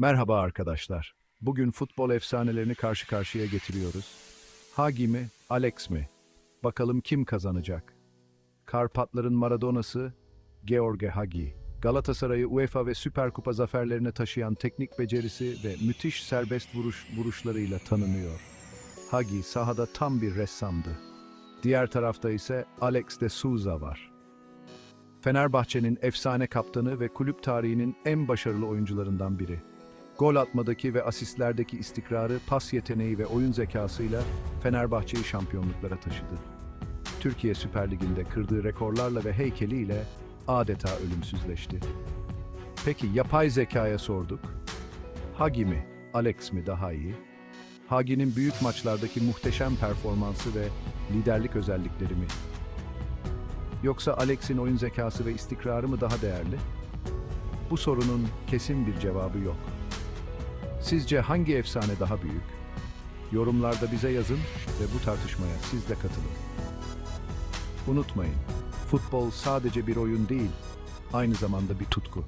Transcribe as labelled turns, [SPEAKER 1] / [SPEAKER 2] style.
[SPEAKER 1] Merhaba arkadaşlar. Bugün futbol efsanelerini karşı karşıya getiriyoruz. Hagi mi, Alex mi? Bakalım kim kazanacak? Karpatların Maradona'sı George Hagi. Galatasaray'ı UEFA ve Süper Kupa zaferlerine taşıyan teknik becerisi ve müthiş serbest vuruş vuruşlarıyla tanınıyor. Hagi sahada tam bir ressamdı. Diğer tarafta ise Alex de Souza var. Fenerbahçe'nin efsane kaptanı ve kulüp tarihinin en başarılı oyuncularından biri. Gol atmadaki ve asistlerdeki istikrarı, pas yeteneği ve oyun zekasıyla Fenerbahçe'yi şampiyonluklara taşıdı. Türkiye Süper Ligi'nde kırdığı rekorlarla ve heykeliyle adeta ölümsüzleşti. Peki yapay zekaya sorduk. Hagi mi, Alex mi daha iyi? Hagi'nin büyük maçlardaki muhteşem performansı ve liderlik özellikleri mi? Yoksa Alex'in oyun zekası ve istikrarı mı daha değerli? Bu sorunun kesin bir cevabı yok. Sizce hangi efsane daha büyük? Yorumlarda bize yazın ve bu tartışmaya siz de katılın. Unutmayın, futbol sadece bir oyun değil, aynı zamanda bir tutku.